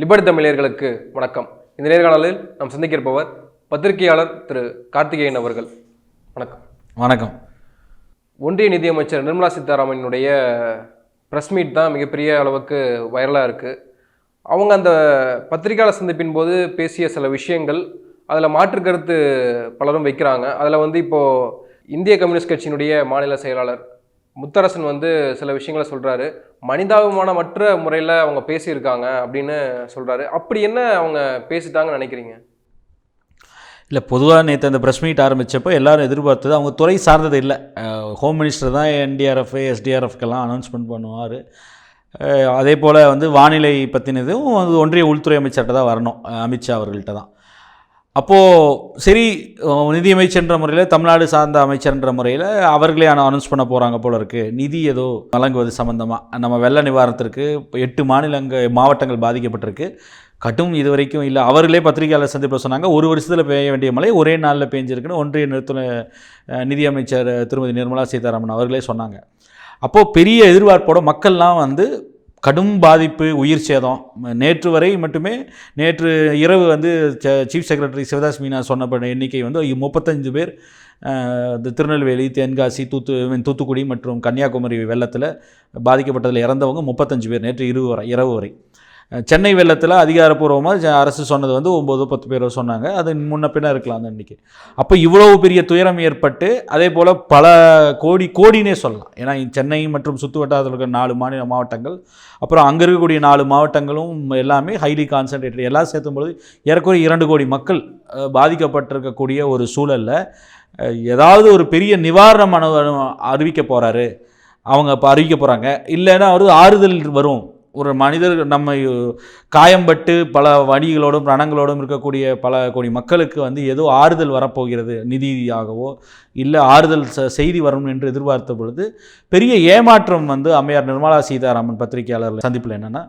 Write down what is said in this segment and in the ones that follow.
Liberty தமிழர்களுக்கு வணக்கம். இந்த நேர்காணலில் நாம் சந்திக்க இருப்பவர் பத்திரிகையாளர் திரு கார்த்திகேயன் அவர்கள். வணக்கம். வணக்கம். ஒன்றிய நிதியமைச்சர் நிர்மலா சீதாராமனுடைய ப்ரெஸ் மீட் தான் மிகப்பெரிய அளவுக்கு வைரலாக இருக்குது அவங்க அந்த பத்திரிகையாளர் சந்திப்பின் போது பேசிய சில விஷயங்கள் அதில் மாற்று கருத்து பலரும் வைக்கிறாங்க. அதில் வந்து இப்போது இந்திய கம்யூனிஸ்ட் கட்சியினுடைய மாநில செயலாளர் முத்தரசன் வந்து சில விஷயங்களை சொல்கிறாரு மனிதாபிமானமற்ற முறையில் அவங்க பேசியிருக்காங்க அப்படின்னு சொல்கிறாரு அப்படி என்ன அவங்க பேசிட்டாங்கன்னு நினைக்கிறீங்க? இல்லை பொதுவாக நேற்று அந்த ப்ரெஸ் மீட் ஆரம்பித்தப்போ எல்லோரும் எதிர்பார்த்தது அவங்க துறை சார்ந்தது இல்லை. ஹோம் மினிஸ்டர் தான் என்டிஆர்எஃப் எஸ்டிஆர்எஃப்கெல்லாம் அனௌன்ஸ்மெண்ட் பண்ணுவார். அதே போல் வந்து வானிலை பற்றினதும் அது ஒன்றிய உள்துறை அமைச்சர்கிட்ட தான் வரணும். அமித்ஷா அவர்கள்ட்ட தான். அப்போது சரி நிதியமைச்சர்ன்ற முறையில் தமிழ்நாடு சார்ந்த அமைச்சர்ன்ற முறையில் அவர்களே அனௌன்ஸ் பண்ண போகிறாங்க போல இருக்குது நிதி ஏதோ வழங்குவது சம்மந்தமாக நம்ம வெள்ள நிவாரணத்திற்கு இப்போ எட்டு மாநிலங்கள் மாவட்டங்கள் பாதிக்கப்பட்டிருக்கு. கட்டும் இது வரைக்கும் இல்லை. அவர்களே பத்திரிகையாளர் சந்திப்பில் சொன்னாங்க. ஒரு வருஷத்தில் பெய்ய வேண்டிய மழை ஒரே நாளில் பெஞ்சிருக்குன்னு ஒன்றிய நிறுத்துணை நிதியமைச்சர் திருமதி நிர்மலா சீதாராமன் அவர்களே சொன்னாங்க. அப்போது பெரிய எதிர்பார்ப்போட மக்கள்லாம் வந்து கடும் பாதிப்பு உயிர் சேதம். நேற்று வரை மட்டுமே நேற்று இரவு வந்து சீஃப் செக்ரட்டரி சிவதாஸ் மீனா சொன்னப்பட்ட எண்ணிக்கை வந்து முப்பத்தஞ்சு பேர் இந்த திருநெல்வேலி தென்காசி தூத்து தூத்துக்குடி மற்றும் கன்னியாகுமரி வெள்ளத்தில் பாதிக்கப்பட்டதில் இறந்தவங்க முப்பத்தஞ்சு பேர் நேற்று இரவு வரை இரவு வரை. சென்னை வெள்ளத்தில் அதிகாரப்பூர்வமாக அரசு சொன்னது வந்து ஒம்பது பத்து பேரோ சொன்னாங்க. அது முன்ன பின்ன இருக்கலாம் அந்த அன்றைக்கி அப்போ இவ்வளவு பெரிய துயரம் ஏற்பட்டு அதே போல் பல கோடி கோடினே சொல்லலாம். ஏன்னா சென்னை மற்றும் சுற்று வட்டாரத்தில் இருக்கிற நாலு மாநில மாவட்டங்கள் அப்புறம் அங்கே இருக்கக்கூடிய நாலு மாவட்டங்களும் எல்லாமே ஹைலி கான்சன்ட்ரேட்டட் எல்லாம் சேர்த்தும்பொழுது ஏறக்குறைய இரண்டு கோடி மக்கள் பாதிக்கப்பட்டிருக்கக்கூடிய ஒரு சூழலில் ஏதாவது ஒரு பெரிய நிவாரணம் அறிவிக்க போகிறாரு அவங்க இப்போ அறிவிக்க போகிறாங்க இல்லைன்னா அவர் ஆறுதல் வரும். ஒரு மனிதர் நம்ம காயம்பட்டு பல வணிகளோடும் ரணங்களோடும் இருக்கக்கூடிய பல கோடி மக்களுக்கு வந்து ஏதோ ஆறுதல் வரப்போகிறது நிதியாகவோ இல்லை ஆறுதல் ச- செய்தி வரும் என்று எதிர்பார்த்த பொழுது பெரிய ஏமாற்றம் வந்து அம்மையார் நிர்மலா சீதாராமன் பத்திரிகையாளர் சந்திப்பில் என்னென்னா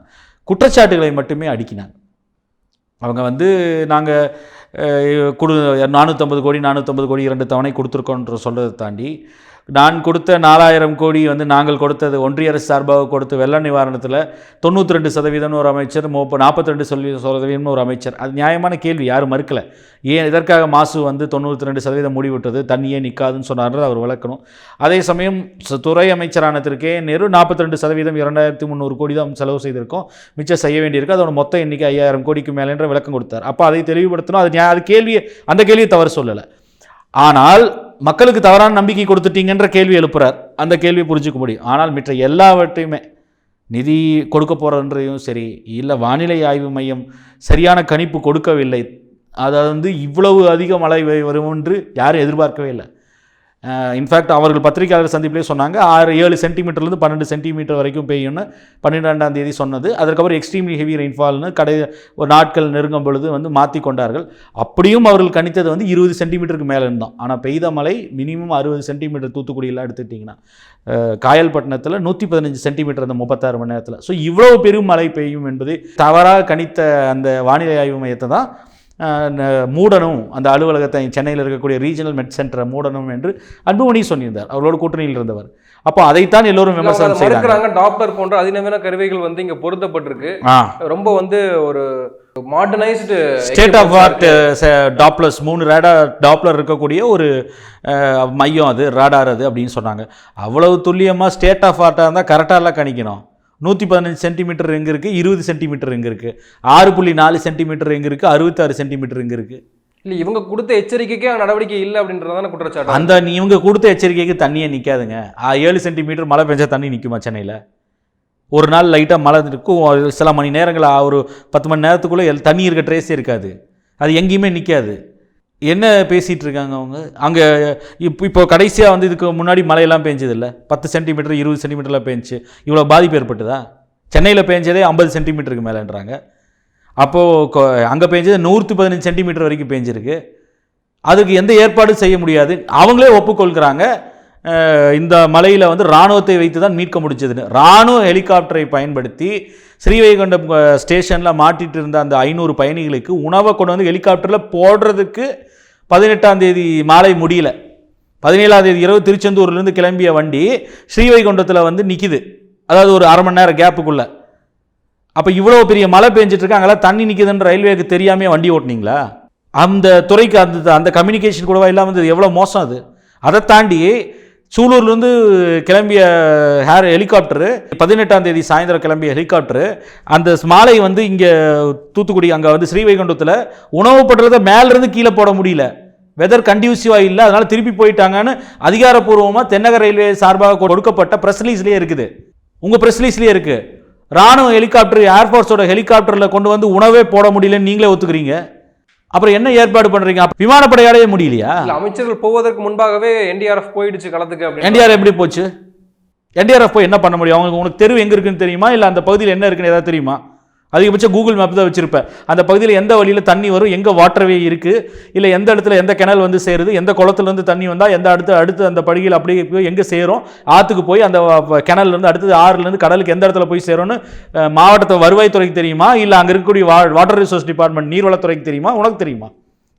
குற்றச்சாட்டுகளை மட்டுமே அடுக்கினாங்க. அவங்க வந்து நாங்கள் கொடு நானூற்றம்பது கோடி நானூற்றம்பது கோடி இரண்டு தவணை கொடுத்துருக்கோன்ற சொல்கிறத தாண்டி நான் கொடுத்த நாலாயிரம் கோடி வந்து நாங்கள் கொடுத்தது ஒன்றிய அரசு சார்பாக கொடுத்து வெள்ள நிவாரணத்தில் தொண்ணூற்றி ரெண்டு சதவீதம்னு ஒரு அமைச்சர் முப்ப நாற்பத்தி ரெண்டு சொல்லி சதவீதம்னு ஒரு அமைச்சர். அது நியாயமான கேள்வி யாரும் மறுக்கலை. ஏன் இதற்காக மாசு வந்து தொண்ணூற்றி ரெண்டு சதவீதம் முடிவிட்டது தண்ணியே நிற்காதுன்னு சொன்னார் அவர் விளக்கணும். அதே சமயம் துறை அமைச்சரானதற்கே நெரு நாற்பத்தி ரெண்டு சதவீதம் இரண்டாயிரத்தி முந்நூறு கோடி தான் செலவு செய்திருக்கோம். மிச்சம் செய்ய வேண்டியிருக்கு. அதோட மொத்த எண்ணிக்கை ஐயாயிரம் கோடிக்கு மேலேன்ற விளக்கம் கொடுத்தார். அப்போ அதை தெளிவுபடுத்தணும். அது அது கேள்வியை அந்த கேள்வியை தவறு சொல்லலை. ஆனால் மக்களுக்கு தவறான நம்பிக்கை கொடுத்துட்டீங்கன்ற கேள்வி எழுப்புறார். அந்த கேள்வியை புரிஞ்சுக்க முடியும். ஆனால் மற்ற எல்லாவற்றையுமே நிதி கொடுக்க போகிறன்றையும் சரி இல்லை வானிலை ஆய்வு மையம் சரியான கணிப்பு கொடுக்கவில்லை. அதை வந்து இவ்வளவு அதிக மழை வரும் என்று யாரும் எதிர்பார்க்கவே இல்லை. இன்ஃபேக்ட் அவர்கள் பத்திரிகையாளர் சந்திப்பிலே சொன்னாங்க ஆறு ஏழு சென்டிமீட்டர்லேருந்து பன்னெண்டு சென்டிமீட்டர் வரைக்கும் பெய்யும்னு பன்னிரெண்டாம் தேதி சொன்னது. அதுக்கப்புறம் எக்ஸ்ட்ரீம்லி ஹெவி ரெயின்ஃபால்னு கடை ஒரு நாட்கள் நெருங்கும் பொழுது வந்து மாற்றி கொண்டார்கள். அப்படியும் அவர்கள் கணித்தது வந்து இருபது சென்டிமீட்டருக்கு மேலே இருந்தான் ஆனால் பெய்த மழை மினிமம் அறுபது சென்டிமீட்டர் தூத்துக்குடியெல்லாம் எடுத்துட்டிங்கன்னா காயல்பட்டினத்தில் நூற்றி பதினஞ்சு சென்டிமீட்டர் அந்த முப்பத்தாறு மணி நேரத்தில். ஸோ இவ்வளோ பெரும் மழை பெய்யும் என்பது தவறாக கணித்த அந்த வானிலை ஆய்வு மையத்தை தான் மூடணும். அந்த அலுவலகத்தை சென்னையில் இருக்கக்கூடிய ரீஜனல் மெட் சென்டரை மூடணும் என்று அன்புமணி சொல்லியிருந்தார் அவரோட கூட்டணியில் இருந்தவர். அப்போ அதைத்தான் எல்லோரும் விமர்சனம் செய்தாங்க மறுக்கிறாங்க. டாப்லர் போன்ற அதிநவீன கருவிகள் வந்து இங்க பொருத்தப்பட்டிருக்கு. ரொம்ப வந்து ஒரு modernised state of art Dopplers மூணு ரேடார் டாப்லர் இருக்கக்கூடிய ஒரு மையம் அது ரேடார் அது அப்படின்னு சொன்னாங்க. அவ்வளவு துல்லியமாக ஸ்டேட் ஆஃப் ஆர்ட்டாக இருந்தால் கரெக்டாக கணிக்கணும். நூற்றி பதினஞ்சு சென்டிமீட்டர் எங்கே இருக்குது இருபது சென்டிமீட்டர் எங்கே இருக்குது ஆறு புள்ளி நாலு சென்டிமீட்டர் எங்கே இருக்குது அறுபத்தாறு சென்டிமீட்டர் எங்கே இருக்குது இல்ல இவங்க கொடுத்த எச்சரிக்கைக்கே நடவடிக்கை இல்லை அப்படின்றதான குற்றச்சாட்டு? அந்த நீ இவங்க கொடுத்த எச்சரிக்கைக்கு தண்ணியே நிற்காதுங்க ஏழு சென்டிமீட்டர் மழை பெஞ்சா தண்ணி நிற்குமா சென்னையில்? ஒரு நாள் லைட்டாக மழை இருக்கும் சில மணி நேரங்கள் ஒரு பத்து மணி நேரத்துக்குள்ளே எல் தண்ணி இருக்க ட்ரேஸே இருக்காது. அது எங்கேயுமே நிற்காது என்ன பேசிகிட்டு இருக்காங்க அவங்க? அங்கே இப்போ இப்போ கடைசியாக வந்து இதுக்கு முன்னாடி மழையெல்லாம் பெஞ்சதில்ல? பத்து சென்டிமீட்டர் இருபது சென்டிமீட்டர்லாம் பேஞ்சு. இவ்வளோ பாதிப்பு ஏற்பட்டுதா? சென்னையில் பேஞ்சதே ஐம்பது சென்டிமீட்டருக்கு மேலேன்றாங்க. அப்போது அங்கே பேஞ்சது நூற்றி பதினஞ்சு சென்டிமீட்டர் வரைக்கும் பேஞ்சிருக்கு. அதுக்கு எந்த ஏற்பாடும் செய்ய முடியாது. அவங்களே ஒப்புக்கொள்கிறாங்க. இந்த மலையில் வந்து இராணுவத்தை வைத்து தான் மீட்க முடிஞ்சதுன்னு. இராணுவ ஹெலிகாப்டரை பயன்படுத்தி ஸ்ரீவைகுண்டம் ஸ்டேஷனில் மாட்டிட்டு இருந்த அந்த ஐநூறு பயணிகளுக்கு உணவை கொண்டு வந்து ஹெலிகாப்டரில் போடுறதுக்கு பதினெட்டாம் தேதி மாலை முடியல. பதினேழாம் தேதி இரவு திருச்செந்தூர்லேருந்து கிளம்பிய வண்டி ஸ்ரீவைகுண்டத்தில் வந்து நிற்கிது அதாவது ஒரு அரை மணி நேரம் கேப்புக்குள்ளே. அப்போ இவ்வளோ பெரிய மழை பெஞ்சிட்டு அங்கெல்லாம் தண்ணி நிற்கிதுன்னு ரயில்வேக்கு தெரியாமல் வண்டி ஓட்டினீங்களா? அந்த துறைக்கு அந்த அந்த கம்யூனிகேஷன் கூடவா இல்லாமல் எவ்வளோ மோசம் அது. அதை தாண்டி சூலூர்லேருந்து கிளம்பிய ஹேர் ஹெலிகாப்டரு பதினெட்டாம் தேதி சாயந்தரம் கிளம்பிய ஹெலிகாப்டரு அந்த மாலை வந்து இங்கே தூத்துக்குடி அங்கே வந்து ஸ்ரீவைகுண்டத்தில் உணவு பட்டுறதை மேலேருந்து கீழே போட முடியல. வெதர் கண்டியூசிவாக இல்லை அதனால் திருப்பி போயிட்டாங்கன்னு அதிகாரப்பூர்வமாக தென்னக ரயில்வே சார்பாக கொடுக்கப்பட்ட ப்ரெஸ்லீஸ்லேயே இருக்குது. உங்கள் ப்ரெஸ்லீஸ்லேயே இருக்குது ராணுவ ஹெலிகாப்டர் ஏர்ஃபோர்ஸோட ஹெலிகாப்டரில் கொண்டு வந்து உணவே போட முடியலன்னு நீங்களே ஒத்துக்கிறீங்க. அப்புறம் என்ன ஏற்பாடு பண்ணுறீங்க அப்ப விமானப்படையாலேயே முடியலையா? அமைச்சர்கள் போவதற்கு முன்பாகவே என்டிஆர்எஃப் போயிடுச்சு களத்துக்கு அப்படின்னு. என்டிஆர் எப்படி போச்சு? என்டிஆர்எஃப் போய் என்ன பண்ண முடியும்? அவங்களுக்கு உனக்கு தெரு எங்கே இருக்குன்னு தெரியுமா? இல்லை அந்த பகுதியில் என்ன இருக்குன்னு ஏதாவது தெரியுமா? அதிகபட்சம் கூகுள் மேப் தான் வச்சிருப்பேன். அந்த பகுதியில் எந்த வழியில் தண்ணி வரும் எங்கே வாட்டர்வே இருக்குது இல்லை எந்த இடத்துல எந்த கிணல் வந்து சேருது எந்த குளத்துலேருந்து தண்ணி வந்தால் எந்த அடுத்து அடுத்து அந்த படுகையில் அப்படியே போய் எங்கே சேரும் ஆற்றுக்கு போய் அந்த கிணல்லேருந்து அடுத்தது ஆறுலேருந்து கடலுக்கு எந்த இடத்துல போய் சேரும்னு மாவட்டத்தை வருவாய்த்துறைக்கு தெரியுமா? இல்லை அங்கே இருக்கக்கூடிய வா வாட்டர் ரிசோர்ஸ் டிபார்ட்மெண்ட் நீர்வளத்துறைக்கு தெரியுமா? உனக்கு தெரியுமா?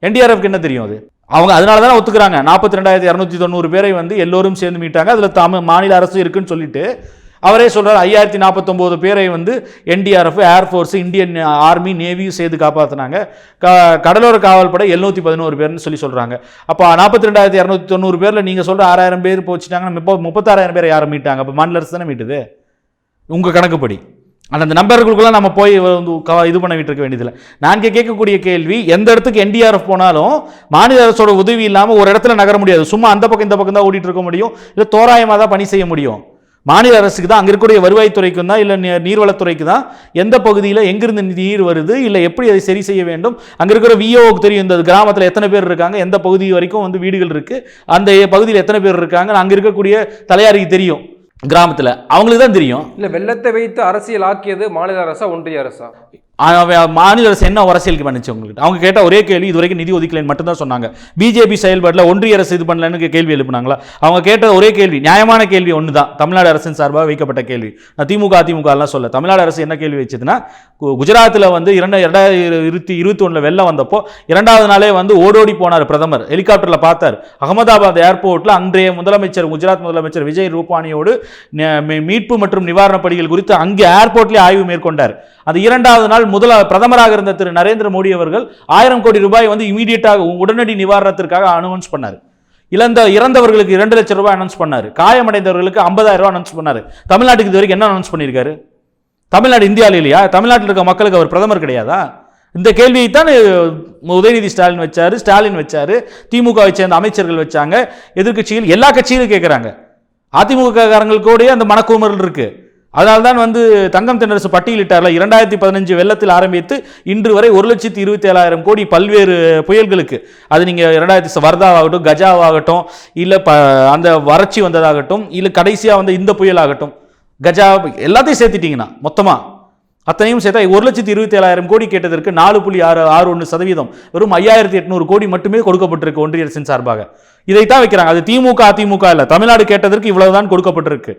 என்டிஆர்எஃப்க்கு என்ன தெரியும் அது? அவங்க அதனால தான் ஒத்துக்கிறாங்க. நாற்பத்தி ரெண்டாயிரத்தி இரநூத்தி தொண்ணூறு பேரை வந்து எல்லோரும் சேர்ந்து மீட்டாங்க. அதில் தமிழ் மாநில அரசு இருக்குன்னு சொல்லிட்டு அவரே சொல்கிறார் ஐயாயிரத்தி நாற்பத்தொம்போது பேரை வந்து NDRF air force Indian army நேவியும் சேர்த்து காப்பாற்றினாங்க க கடலோர காவல்படை எழுநூற்றி பதினோரு பேர்னு சொல்லி சொல்கிறாங்க அப்போ நாற்பத்தி ரெண்டாயிரத்தி இரநூத்தி தொண்ணூறு பேரில் நீங்கள் சொல்கிற ஆறாயிரம் பேர் போச்சுட்டாங்கன்னா முப்ப முப்பத்தாறாயிரம் பேர் யாரும் மீட்டாங்க? அப்போ மாநில அரசு தானே மீட்டுது? உங்கள் கணக்குப்படி. ஆனால் அந்த நம்பர்களுக்குள்ள நம்ம போய் வந்து க- இது பண்ணிட்டு இருக்க வேண்டியதில்லை. நான் இங்கே கேட்கக்கூடிய கேள்வி எந்த இடத்துக்கு என்டிஆர்எஃப் போனாலும் மாநில அரசோட உதவி இல்லாமல் ஒரு இடத்துல நகர முடியாது. சும்மா அந்த பக்கம் இந்த பக்கம் தான் ஓடிட்டு இருக்க முடியும். இல்லை தோராயமாக தான் பணி செய்ய முடியும். மாநில அரசுக்கு தான் அங்கே இருக்கக்கூடிய வருவாய்த்துறைக்கும் தான் இல்லை நீர்வளத்துறைக்கு தான் எந்த பகுதியில் எங்கிருந்து நீர் வருது இல்லை எப்படி அதை சரி செய்ய வேண்டும்? அங்கே இருக்கிற விஓவுக்கு தெரியும் இந்த கிராமத்தில் எத்தனை பேர் இருக்காங்க எந்த பகுதி வரைக்கும் வந்து வீடுகள் இருக்குது அந்த பகுதியில் எத்தனை பேர் இருக்காங்க அங்கே இருக்கக்கூடிய தலையாரிக்கு தெரியும் கிராமத்தில். அவங்களுக்கு தான் தெரியும். இல்லை வெள்ளத்தை வைத்து அரசியல் ஆக்கியது மாநில அரசா ஒன்றிய அரசா? மாநில அரசு என்ன அரசியலுக்கு பண்ணுச்சு உங்களுக்கு அவங்க கேட்ட ஒரே கேள்வி இது வரைக்கும் நிதி ஒதுக்கலைன்னு மட்டும்தான் சொன்னாங்க. பிஜேபி செயல்பாட்டில் ஒன்றிய அரசு இது பண்ணலன்னு கேள்வி எழுப்புனாங்களா? அவங்க கேட்ட ஒரே கேள்வி நியாயமான கேள்வி ஒன்று தான் தமிழ்நாடு அரசின் சார்பாக வைக்கப்பட்ட கேள்வி. நான் திமுக அதிமுக எல்லாம் சொல்ல தமிழ்நாடு அரசு என்ன கேள்வி வச்சதுன்னா குஜராத்தில் வந்து இரண்டு இரண்டாயிரத்தி இருபத்தி இருபத்தி ஒன்றில் வெள்ளம் வந்தப்போ இரண்டாவது நாளே வந்து ஓடோடி போனார் பிரதமர். ஹெலிகாப்டரில் பார்த்தார். அகமதாபாத் ஏர்போர்ட்டில் அன்றைய முதலமைச்சர் குஜராத் முதலமைச்சர் விஜய் ரூபானியோடு மீட்பு மற்றும் நிவாரணப் பணிகள் குறித்து அங்கே ஏர்போர்ட்லேயே ஆய்வு மேற்கொண்டார். அந்த இரண்டாவது நாள் முதல பிரதமராக இருந்த திரு நரேந்திர மோடி அவர்கள் ஆயிரம் கோடி ரூபாய் வந்து இமீடியட்டாக உடனடி நிவாரணத்திற்காக அனௌன்ஸ் பண்ணார். இழந்த இறந்தவர்களுக்கு இரண்டு லட்சம் ரூபாய் அனௌன்ஸ் பண்ணார். காயமடைந்தவர்களுக்கு ஐம்பதாயிரம் ரூபாய் அனௌன்ஸ் பண்ணார். தமிழ்நாட்டுக்கு இது வரைக்கும் என்ன அனௌன்ஸ் பண்ணியிருக்காரு? தமிழ்நாடு இந்தியாவில் இல்லையா? தமிழ்நாட்டில் இருக்க மக்களுக்கு அவர் பிரதமர் கிடையாதா? இந்த கேள்வியை தான் உதயநிதி ஸ்டாலின் வச்சார் ஸ்டாலின் வச்சார் திமுகவை சேர்ந்த அமைச்சர்கள் வச்சாங்க எதிர்க்கட்சிகள் எல்லா கட்சிகளும் கேட்குறாங்க அதிமுக காரங்களுக்கூடயே அந்த மனக்குமரல் இருக்குது அதனால தான் வந்து தங்கம் தென்னரசு பட்டியலிட்டார்ல இரண்டாயிரத்தி பதினஞ்சு வெள்ளத்தில் ஆரம்பித்து இன்று வரை ஒரு லட்சத்தி இருபத்தி ஏழாயிரம் கோடி பல்வேறு புயல்களுக்கு. அது நீங்கள் இரண்டாயிரத்தி வர்தாவாகட்டும் கஜாவாகட்டும் இல்லை ப அந்த வறட்சி வந்ததாகட்டும் இல்லை கடைசியாக வந்த இந்த புயலாகட்டும் கஜா எல்லாத்தையும் சேர்த்துட்டிங்கன்னா மொத்தமாக அத்தனையும் சேர்த்தா ஒரு லட்சத்தி இருபத்தி ஏழாயிரம் கோடி கேட்டதற்கு நாலு புள்ளி ஆறு ஆறு ஒன்று சதவீதம் வெறும் ஐயாயிரத்தி எட்நூறு கோடி மட்டுமே கொடுக்கப்பட்டிருக்கு ஒன்றிய அரசின் சார்பாக. இதைத்தான் வைக்கிறாங்க. அது திமுக அதிமுக இல்லை தமிழ்நாடு கேட்டதற்கு இவ்வளவுதான் கொடுக்கப்பட்டிருக்கு.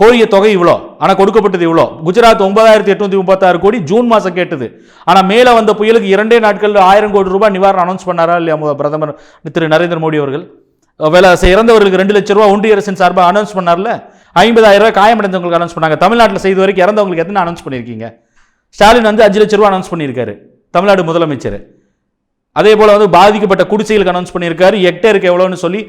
கோரிய தொகை இவ்வளோ ஆனால் கொடுக்கப்பட்டது இவ்வளோ குஜராத் ஒன்பதாயிரத்தி எட்நூற்றி முப்பத்தாறு கோடி ஜூன் மாதம் கேட்டது. ஆனால் மேலே வந்த புயலுக்கு இரண்டே நாட்களில் ஆயிரம் கோடி ரூபாய் நிவாரணம் அனௌன்ஸ் பண்ணாரா இல்லையா மு- பிரதமர் திரு நரேந்திர மோடி அவர்கள்? வேலை இறந்தவர்களுக்கு ரெண்டு லட்ச ரூபா ஒன்றிய அரசின் சார்பாக அனௌன்ஸ் பண்ணார்ல? ஐம்பதாயிரம் ரூபாய் காயமடைந்தவங்களுக்கு அனௌன்ஸ் பண்ணாங்க. தமிழ்நாட்டில் செய்த வரைக்கும் இறந்தவங்களுக்கு எத்தனை அனௌன்ஸ் பண்ணியிருக்கீங்க ஸ்டாலின் வந்து அஞ்சு லட்ச ரூபா அனௌன்ஸ் பண்ணியிருக்காரு. தமிழ்நாடு முதலமைச்சர். அதே போல் வந்து பாதிக்கப்பட்ட குடிசைகளுக்கு அனௌன்ஸ் பண்ணியிருக்காரு. ஹெக்டேருக்கு எவ்வளோன்னு சொல்லி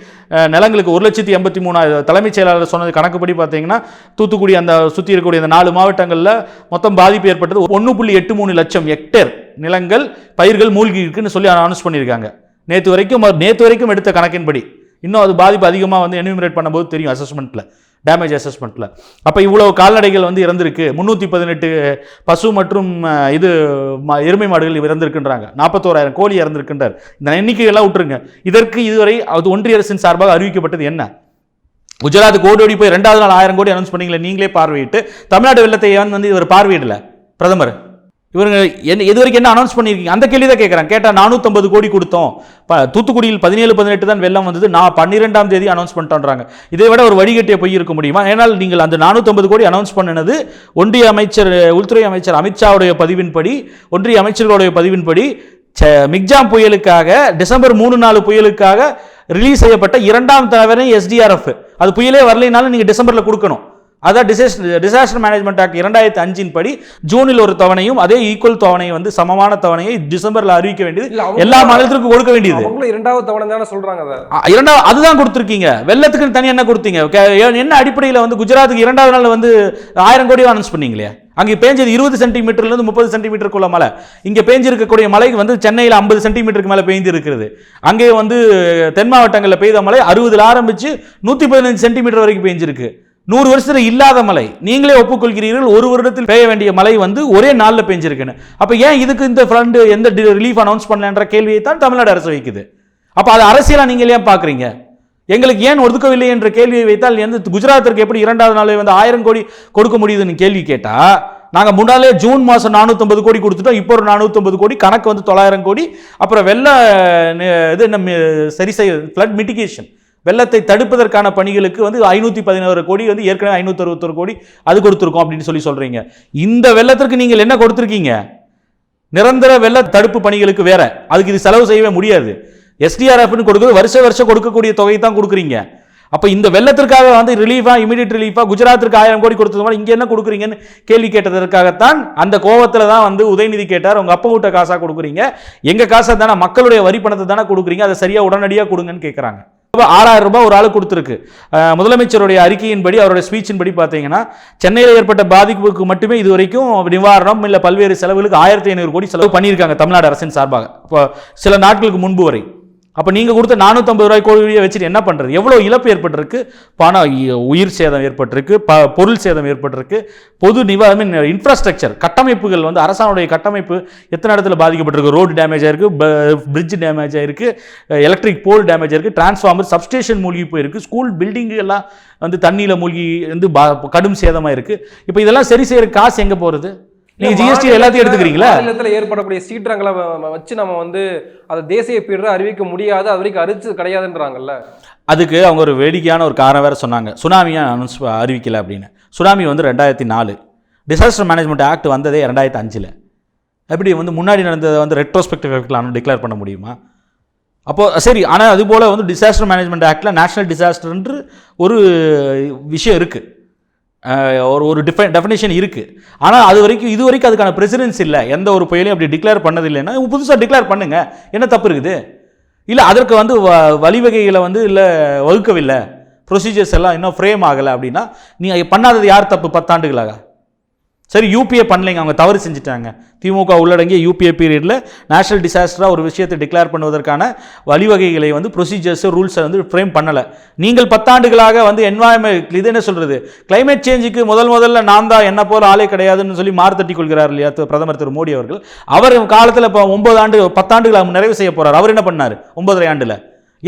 நிலங்களுக்கு ஒரு லட்சத்தி எண்பத்தி மூணாயிரம் தலைமைச் செயலாளர் சொன்னது கணக்குப்படி பார்த்தீங்கன்னா தூத்துக்குடி அந்த சுற்றி இருக்கக்கூடிய அந்த நாலு மாவட்டங்களில் மொத்தம் பாதிப்பு ஏற்பட்டது ஒன்று புள்ளி எட்டு மூணு லட்சம் ஹெக்டேர் நிலங்கள் பயிர்கள் மூழ்கி இருக்குன்னு சொல்லி அனௌன்ஸ் பண்ணியிருக்காங்க. நேற்று வரைக்கும் நேற்று வரைக்கும் எடுத்த கணக்கின்படி. இன்னும் அது பாதிப்பு அதிகமாக வந்து எனிமிரேட் பண்ணும்போது தெரியும் அசஸ்மெண்ட்டில் டேமேஜ் அசஸ்மெண்ட்டில் அப்போ இவ்வளோ கால்நடைகள் வந்து இறந்திருக்கு. முந்நூற்றி பதினெட்டு பசு மற்றும் இது எருமை மாடுகள் இறந்திருக்கின்றாங்க. நாற்பத்தோராயிரம் கோழி இறந்திருக்கின்றார். இந்த எண்ணிக்கையெல்லாம் விட்டுருங்க. இதற்கு இதுவரை அது ஒன்றிய அரசின் சார்பாக அறிவிக்கப்பட்டது என்ன? குஜராத் ஓடி போய் ரெண்டாவது நாள் ஆயிரம் கோடி அனௌன்ஸ் பண்ணீங்களே நீங்களே பார்வையிட்டு தமிழ்நாடு வெள்ளத்தை வந்து இவர் பார்வையிடல? பிரதமர். இவங்க என்ன இது வரைக்கும் என்ன அனௌன்ஸ் பண்ணியிருக்கீங்க? அந்த கேள்வி தான் கேட்குறேன். கேட்டால் நானூற்றம்பது கோடி கொடுத்தோம். ப தூத்துக்குடியில் பதினேழு பதினெட்டு தான் வெள்ளம் வந்தது. நான் பன்னிரெண்டாம் தேதி அனௌன்ஸ் பண்ணிட்டோன்றாங்க. இதை விட ஒரு வழிகட்டிய போய் இருக்க முடியுமா? ஏனால் நீங்கள் அந்த நானூற்றம்பது கோடி அனௌன்ஸ் பண்ணினது ஒன்றிய அமைச்சர் உள்துறை அமைச்சர் அமித்ஷாவுடைய பதிவின்படி ஒன்றிய அமைச்சர்களுடைய பதிவின்படி ச- மிக்ஜாம் புயலுக்காக டிசம்பர் மூணு நாலு புயலுக்காக ரிலீஸ் செய்யப்பட்ட இரண்டாம் தவணை எஸ்டிஆர்எஃப் அது புயலே வரலைனாலும் நீங்கள் டிசம்பரில் கொடுக்கணும். அதான் டிசாஸ்டர் டிசாஸ்டர் மேனேஜ்மெண்ட் ஆக்ட் இரண்டாயிரத்தி அஞ்சின் படி ஜூனில் ஒரு தவணையும் அதே ஈக்குவல் தவணையை வந்து சமமான தவணையை டிசம்பர்ல அறிவிக்க வேண்டியது. எல்லா மாநிலத்திற்கும் கொடுக்க வேண்டியது. இரண்டாவது தவணை தானே சொல்றாங்க இரண்டாவது அதுதான் கொடுத்துருக்கீங்க. வெள்ளத்துக்கு தனி என்ன கொடுத்தீங்க. என்ன அடிப்படையில் வந்து குஜராத்துக்கு இரண்டாவது நாள் வந்து ஆயிரம் கோடி அனௌன்ஸ் பண்ணீங்களே? அங்கே பேஞ்சது இருபது சென்டிமீட்டர்லேருந்து முப்பது சென்டிமீட்டருக்குள்ள மழை. இங்கே பேஞ்சிருக்கக்கூடிய மழை வந்து சென்னையில் ஐம்பது சென்டிமீட்டருக்கு மேலே பெய்து இருக்கிறது அங்கே வந்து தென் மாவட்டங்களில் பெய்த மழை அறுபதுல ஆரம்பிச்சு நூற்றி பதினஞ்சு சென்டிமீட்டர் வரைக்கும் பெஞ்சிருக்கு. நூறு வருஷத்தில் இல்லாத மழை நீங்களே ஒப்புக்கொள்கிறீர்கள் ஒரு வருடத்தில் பெய்ய வேண்டிய மழை வந்து ஒரே நாளில் பெஞ்சிருக்குன்னு. அப்போ ஏன் இதுக்கு இந்த ஃப்ரண்டு எந்த ரிலீஃப் அனௌன்ஸ் பண்ணலன்ற கேள்வியை தான் தமிழ்நாடு அரசு வைக்குது. அப்போ அது அரசியலாக நீங்கள் ஏன் பார்க்குறீங்க எங்களுக்கு ஏன் ஒதுக்கவில்லை என்ற கேள்வியை வைத்தால் எந்த குஜராத்திற்கு எப்படி இரண்டாவது நாளே வந்து ஆயிரம் கோடி கொடுக்க முடியுதுன்னு கேள்வி கேட்டால் நாங்கள் முன்னாலே ஜூன் மாதம் நானூற்றம்பது கோடி கொடுத்துட்டோம் இப்போ ஒரு நானூற்றம்பது கோடி கணக்கு வந்து தொள்ளாயிரம் கோடி அப்புறம் வெள்ள இது நம்ம சரி செய்ய ஃப்ளட் மிட்டிகேஷன் வெள்ளத்தை தடுப்பதற்கான பணிகளுக்கு வந்து ஐநூற்றி பதினோரு கோடி வந்து ஏற்கனவே ஐநூற்றி அறுபத்தொரு கோடி அது கொடுத்துருக்கோம் அப்படின்னு சொல்லி சொல்கிறீங்க இந்த வெள்ளத்திற்கு நீங்கள் என்ன கொடுத்துருக்கீங்க? நிரந்தர வெள்ள தடுப்பு பணிகளுக்கு வேற. அதுக்கு இது செலவு செய்யவே முடியாது. எஸ்டிஆர்எஃப்னு கொடுக்குறது வருஷ வருஷம் கொடுக்கக்கூடிய தொகை தான் கொடுக்குறீங்க. அப்போ இந்த வெள்ளத்திற்காக வந்து ரிலீஃபாக இமீடியட் ரிலீஃபாக குஜராத்திற்கு ஆயிரம் கோடி கொடுத்தது மாதிரி இங்கே என்ன கொடுக்குறீங்கன்னு கேள்வி கேட்டதற்காகத்தான் அந்த கோவத்தில் தான் வந்து உதயநிதி கேட்டார். உங்கள் அப்பா விட்ட காசாக கொடுக்குறீங்க. எங்கள் காசை தானே மக்களுடைய வரி பணத்தை தானே கொடுக்குறீங்க. அதை சரியாக உடனடியாக கொடுங்கன்னு கேட்குறாங்க ஆறாயிரம் ரூபாய் ஒரு ஆளுக்கு கொடுத்துருக்கு. முதலமைச்சருடைய அறிக்கையின்படி அவருடைய ஸ்பீச்சின் படி பார்த்தீங்கன்னா சென்னையில் ஏற்பட்ட பாதிப்புக்கு மட்டுமே இது வரைக்கும் நிவாரணம் இல்லை பல்வேறு செலவுகளுக்கு ஆயிரத்தி ஐநூறு கோடி செலவு பண்ணியிருக்காங்க தமிழ்நாடு அரசின் சார்பாக. இப்போ சில நாட்களுக்கு முன்பு வரை. அப்போ நீங்கள் கொடுத்த நானூற்றம்பது ரூபாய் கோழியை வச்சுட்டு என்ன பண்ணுறது எவ்வளோ இழப்பு ஏற்பட்டிருக்கு? பணம் உயிர் சேதம் ஏற்பட்டிருக்கு ப பொருள் சேதம் ஏற்பட்டிருக்கு பொது நிவா ஐ மீன் இன்ஃப்ராஸ்ட்ரக்சர் கட்டமைப்புகள் வந்து அரசாணுடைய கட்டமைப்பு எத்தனை இடத்துல பாதிக்கப்பட்டிருக்கு? ரோடு டேமேஜ் ஆயிருக்கு பிரிட்ஜ் டேமேஜ் ஆயிருக்கு எலக்ட்ரிக் போல் டேமேஜ் ஆயிருக்கு டிரான்ஸ்ஃபார்மர் சப்ஸ்டேஷன் மூழ்கி போயிருக்கு ஸ்கூல் பில்டிங் எல்லாம் வந்து தண்ணியில் மூழ்கி வந்து பா- கடும் சேதமாக இருக்குது இப்போ இதெல்லாம் சரி செய்கிற காசு எங்கே போகிறது நீங்கள் ஜிஎஸ்டி எல்லாத்தையும் எடுத்துக்கிறீங்களா? மாநிலத்தில் ஏற்படக்கூடிய சீற்றங்களை வச்சு நம்ம வந்து அதை தேசிய பேரிடரை அறிவிக்க முடியாது அது வரைக்கும் அறிவிச்சு கிடையாதுன்றாங்கல்ல? அதுக்கு அவங்க ஒரு வேடிக்கையான ஒரு காரணம் வேற சொன்னாங்க. சுனாமியை அனௌன்ஸ் அறிவிக்கல அப்படின்னு. சுனாமி வந்து ரெண்டாயிரத்தி நாலு டிசாஸ்டர் மேனேஜ்மெண்ட் ஆக்ட் வந்ததே ரெண்டாயிரத்தி அஞ்சில் எப்படி வந்து முன்னாடி நடந்ததை வந்து ரெட்ரோஸ்பெக்டிவ் எஃபெக்ட்லாம் டிக்ளேர் பண்ண முடியுமா? அப்போ சரி ஆனால் அது போல் வந்து டிசாஸ்டர் மேனேஜ்மெண்ட் ஆக்டில் நேஷனல் டிசாஸ்டர்ன்ற ஒரு விஷயம் இருக்குது ஒரு ஒரு டிஃபை டெஃபினேஷன் இருக்குது ஆனால் அது வரைக்கும் இது வரைக்கும் அதுக்கான பிரசிடென்ஸ் இல்லை. எந்த ஒரு புயலையும் அப்படி டிக்ளேர் பண்ணதில்லைன்னா புதுசாக டிக்ளேர் பண்ணுங்க. என்ன தப்பு இருக்குது? இல்லை அதற்கு வந்து வ வழிவகைகளை வந்து இல்லை வகுக்கவில்லை. ப்ரொசீஜர்ஸ் எல்லாம் இன்னும் ஃப்ரேம் ஆகலை அப்படின்னா நீங்கள் பண்ணாதது யார் தப்பு? பத்தாண்டுகளாக. சரி யூபிஏ பண்ணலைங்க. அவங்க தவறு செஞ்சுட்டாங்க. திமுக உள்ளடங்கிய யூபிஏ பீரியடில் நேஷனல் டிசாஸ்டராக ஒரு விஷயத்தை டிக்ளேர் பண்ணுவதற்கான வழிவகைகளை வந்து ப்ரொசீஜர்ஸ் ரூல்ஸை வந்து ஃப்ரேம் பண்ணலை. நீங்கள் பத்தாண்டுகளாக வந்து என்வாயன்மெண்ட் இது என்ன சொல்கிறது கிளைமேட் சேஞ்சுக்கு முதல் முதல்ல நான் தான் என்ன போல ஆளே கிடையாதுன்னு சொல்லி மார்த்தட்டி கொள்கிறார் இல்லையா பிரதமர் திரு மோடி அவர்கள். அவர் காலத்தில் இப்போ ஒன்பது ஆண்டு பத்தாண்டுகள் நிறைவு செய்ய போகிறார் அவர் என்ன பண்ணார்? ஒன்பதரை ஆண்டில்.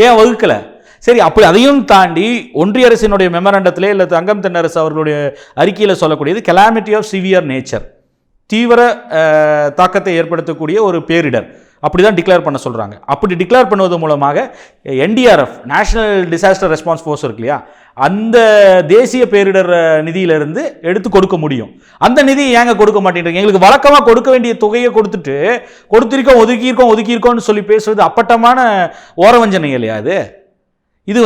ஏன் வகுக்கலை? சரி அப்படி அதையும் தாண்டி ஒன்றிய அரசினுடைய மெமரண்டத்திலே இல்லை தங்கம் தென்னரசு அவர்களுடைய அறிக்கையில் சொல்லக்கூடியது கெலாமிட்டி ஆஃப் சிவியர் நேச்சர் தீவிர தாக்கத்தை ஏற்படுத்தக்கூடிய ஒரு பேரிடர். அப்படி தான் டிக்ளேர் பண்ண சொல்கிறாங்க அப்படி டிக்ளேர் பண்ணுவது மூலமாக NDRF national disaster response force இருக்கு இல்லையா? அந்த தேசிய பேரிடர் நிதியிலிருந்து எடுத்து கொடுக்க முடியும். அந்த நிதி ஏங்க கொடுக்க மாட்டேங்கிறீங்க? எங்களுக்கு வழக்கமாக கொடுக்க வேண்டிய தொகையை கொடுத்துட்டு கொடுத்துருக்கோம் ஒதுக்கியிருக்கோம் ஒதுக்கியிருக்கோம்னு சொல்லி பேசுவது அப்பட்டமான ஓரவஞ்சனை இல்லையா அது? இது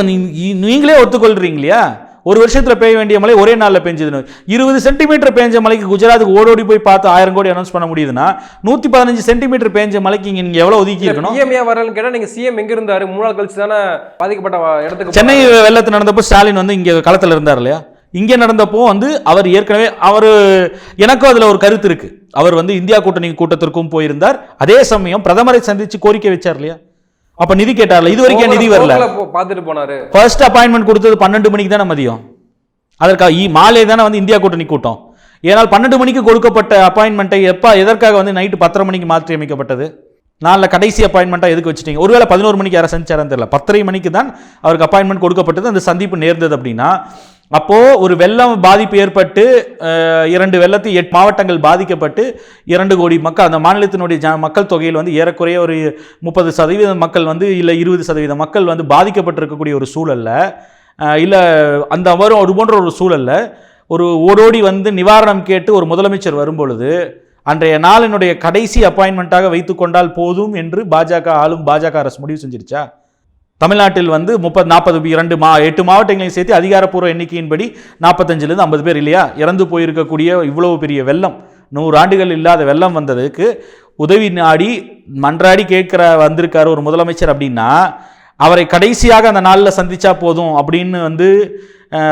நீங்களே ஒத்துக்கொள்றீங்க இல்லையா ஒரு வருஷத்துல பெய்ய வேண்டிய மழை ஒரே நாள்ல பெஞ்சதுன்னு. இருபது சென்டிமீட்டர் பெஞ்ச மலைக்கு குஜராத்துக்கு ஓடோடி போய் பார்த்து ஆயிரம் கோடி அனௌன்ஸ் பண்ண முடியுதுன்னா நூத்தி பதினஞ்சு சென்டிமீட்டர் பெஞ்ச மலைக்கு இங்க நீங்க எவ்வளவு ஒதுக்கி இருக்கணும்? பிஎம் ஏன் வரலன்னு கேட்டா நீங்க சிஎம் எங்க இருந்தாரு? மூணு நாள் கழிச்சு தானே பாதிக்கப்பட்ட இடத்துக்கு சென்னை வெள்ளத்து நடந்தப்போ ஸ்டாலின் வந்து இங்க களத்துல இருந்தார் இல்லையா? இங்க நடந்தப்போ வந்து அவர் ஏற்கனவே அவர் எனக்கும் அதுல ஒரு கருத்து இருக்கு. அவர் வந்து இந்தியா கூட்டணி கூட்டத்திற்கும் போயிருந்தார். அதே சமயம் பிரதமரை சந்திச்சு கோரிக்கை வச்சார் இல்லையா? அப்ப நிதி கேட்டார்ல இது வரைக்கும் நிதி வரல? போகல, போ- பார்த்துட்டு போனாரு. ஃபர்ஸ்ட் அப்பாயின்மெண்ட் கொடுத்தது பன்னெண்டு மணிக்கு தானே மதியம்? அதற்காக மாலை தானே வந்து இந்தியா கூட்டணி கூட்டம். ஏனால் பன்னெண்டு மணிக்கு கொடுக்கப்பட்ட அப்பாயின்மெண்ட்டை எப்போ எதற்காக வந்து நைட்டு பத்தரை மணிக்கு மாற்றி அமைக்கப்பட்டது? நாளில் கடைசி அப்பாயின்மெண்ட்டாக எதுக்கு வச்சுட்டீங்க? ஒருவேளை பதினோரு மணிக்கு யாரை சந்திச்சாரன்னு தெரியல. பத்தரை மணிக்கு தான் அவருக்கு அப்பாயின்மெண்ட் கொடுக்கப்பட்டது. அந்த சந்திப்பு நேர்ந்தது அப்படின்னா அப்போது ஒரு வெள்ளம் பாதிப்பு ஏற்பட்டு இரண்டு வெள்ளத்து எட்டு மாவட்டங்கள் பாதிக்கப்பட்டு இரண்டு கோடி மக்கள் அந்த மாநிலத்தினுடைய ஜ மக்கள் தொகையில் வந்து ஏறக்குறைய ஒரு முப்பது சதவீதம் மக்கள் வந்து இல்லை இருபது சதவீதம் மக்கள் வந்து பாதிக்கப்பட்டிருக்கக்கூடிய ஒரு சூழல்ல இல்லை அந்த வரும் அது போன்ற ஒரு சூழல்ல ஒரு ஓடோடி வந்து நிவாரணம் கேட்டு ஒரு முதலமைச்சர் வரும்பொழுது அன்றைய நாளினுடைய கடைசி அப்பாயின்மெண்ட்டாக வைத்துக்கொண்டால் போதும் என்று பாஜக ஆளும் பாஜக அரசு முடிவு செஞ்சிருச்சா? தமிழ்நாட்டில் வந்து முப்பது நாற்பது இரண்டு மா எட்டு மாவட்டங்களையும் சேர்த்து அதிகாரப்பூர்வ எண்ணிக்கையின்படி நாற்பத்தஞ்சிலேருந்து ஐம்பது பேர் இல்லையா? இறந்து போயிருக்கக்கூடிய இவ்வளவு பெரிய வெள்ளம். நூறு ஆண்டுகள் இல்லாத வெள்ளம் வந்ததுக்கு உதவி நாடி மன்றாடி கேட்குற வந்திருக்காரு ஒரு முதலமைச்சர் அப்படின்னா அவரை கடைசியாக அந்த நாளில் சந்தித்தா போதும் அப்படின்னு வந்து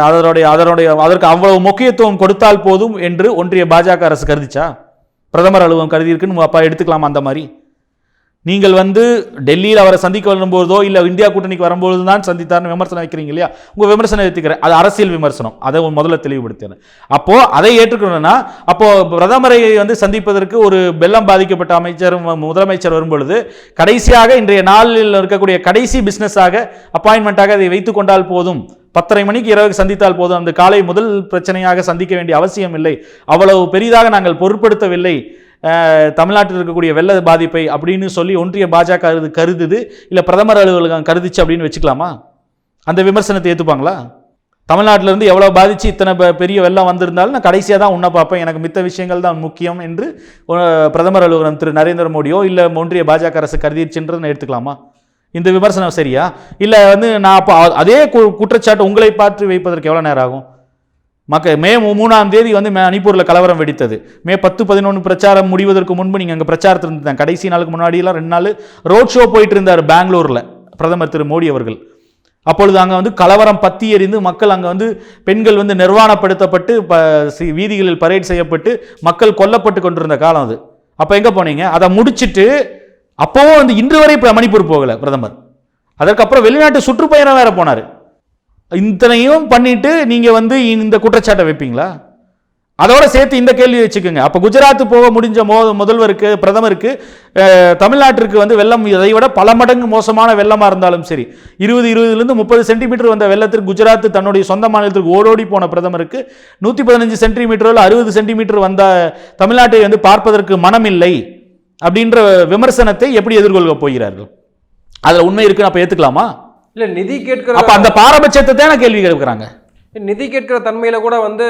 அதனுடைய அதனுடைய அதற்கு அவ்வளவு முக்கியத்துவம் கொடுத்தால் போதும் என்று ஒன்றிய பாஜக அரசு கருதிச்சா? பிரதமர் அலுவலகம் கருதி இருக்குன்னு அப்பா எடுத்துக்கலாமா அந்த மாதிரி. நீங்கள் வந்து டெல்லியில் அவரை சந்திக்க வரும்போதோ இல்லை இந்தியா கூட்டணிக்கு வரும்போது தான் சந்தித்தார்னு விமர்சனம் வைக்கிறீங்க இல்லையா? உங்கள் விமர்சனம் எடுத்துக்கிறேன் அது அரசியல் விமர்சனம். அதை முதல்ல தெளிவுபடுத்தினேன் அப்போது அதை ஏற்றுக்கணும்னா அப்போது பிரதமரை வந்து சந்திப்பதற்கு ஒரு வெள்ளம் பாதிக்கப்பட்ட அமைச்சர் முதலமைச்சர் வரும்பொழுது கடைசியாக இன்றைய நாளில் இருக்கக்கூடிய கடைசி பிஸ்னஸாக அப்பாயின்மெண்ட்டாக அதை வைத்து கொண்டால் போதும். பத்தரை மணிக்கு இரவு சந்தித்தால் போதும். அந்த காலை முதல் பிரச்சனையாக சந்திக்க வேண்டிய அவசியம் இல்லை. அவ்வளவு பெரிதாக நாங்கள் பொருட்படுத்தவில்லை. தமிழ்நாட்டில் இருக்கக்கூடிய வெள்ள பாதிப்பை அப்படின்னு சொல்லி ஒன்றிய பாஜக கருது கருதுது. இல்லை பிரதமர் அலுவலகம் கருதிச்சு அப்படின்னு வச்சுக்கலாமா? அந்த விமர்சனத்தை ஏற்றுப்பாங்களா தமிழ்நாட்டிலேருந்து எவ்வளோ பாதிச்சு இத்தனை பெரிய வெள்ளம் வந்திருந்தாலும் நான் கடைசியாக தான் உன்னை பார்ப்பேன். எனக்கு மித்த விஷயங்கள் தான் முக்கியம் என்று பிரதமர் அலுவலகம் திரு நரேந்திர மோடியோ இல்லை ஒன்றிய பாஜக அரசு கருதிச்சுன்றதை எடுத்துக்கலாமா? இந்த விமர்சனம் சரியா? இல்லை வந்து நான் அப்போ அதே கு- குற்றச்சாட்டு உங்களை பார்த்து வைப்பதற்கு எவ்வளோ நேரம் ஆகும்? மக்க மே மூ- மூணாம் தேதி வந்து மே- மணிப்பூரில் கலவரம் வெடித்தது. மே பத்து பதினொன்று பிரச்சாரம் முடிவதற்கு முன்பு நீங்கள் அங்கே பிரச்சாரத்தில் இருந்தாங்க கடைசி நாளுக்கு முன்னாடியெல்லாம் ரெண்டு நாள் ரோட் ஷோ போயிட்டு இருந்தார் பெங்களூரில் பிரதமர் திரு மோடி அவர்கள். அப்பொழுது அங்கே வந்து கலவரம் பத்தி எறிந்து மக்கள் அங்கே வந்து பெண்கள் வந்து நிர்வாணப்படுத்தப்பட்டு ப வீதிகளில் பரேட் செய்யப்பட்டு மக்கள் கொல்லப்பட்டு கொண்டிருந்த காலம் அது. அப்போ எங்கே போனீங்க? அதை முடிச்சிட்டு அப்போவும் வந்து இன்று வரை இப்போ மணிப்பூர் போகலை பிரதமர். அதற்கப்புறம் வெளிநாட்டு சுற்றுப்பயணம் வேற போனார். இத்தனையும் பண்ணிட்டு நீங்க வந்து இந்த குற்றச்சாட்டை வைப்பீங்களா? அதோட சேர்த்து இந்த கேள்வி வச்சுக்கோங்க. அப்போ குஜராத் போக முடிஞ்ச மோ முதல்வருக்கு பிரதமருக்கு தமிழ்நாட்டிற்கு வந்து வெள்ளம் இதை விட பல மடங்கு மோசமான வெள்ளமாக இருந்தாலும் சரி இருபது இருபதுலேருந்து முப்பது சென்டிமீட்டர் வந்த வெள்ளத்திற்கு குஜராத் தன்னுடைய சொந்த மாநிலத்திற்கு ஓடோடி போன பிரதமருக்கு நூற்றி பதினஞ்சு சென்டிமீட்டர் அறுபது சென்டிமீட்டர் வந்த தமிழ்நாட்டை வந்து பார்ப்பதற்கு மனமில்லை அப்படின்ற விமர்சனத்தை எப்படி எதிர்கொள்ள போகிறார்கள்? அதில் உண்மை இருக்குன்னு அப்போ ஏற்றுக்கலாமா இல்ல நிதி கேட்கிற அப்ப அந்த பாரபட்சத்தை தானே கேள்வி கேட்கிறாங்க? நிதி கேட்கிற தன்மையில கூட வந்து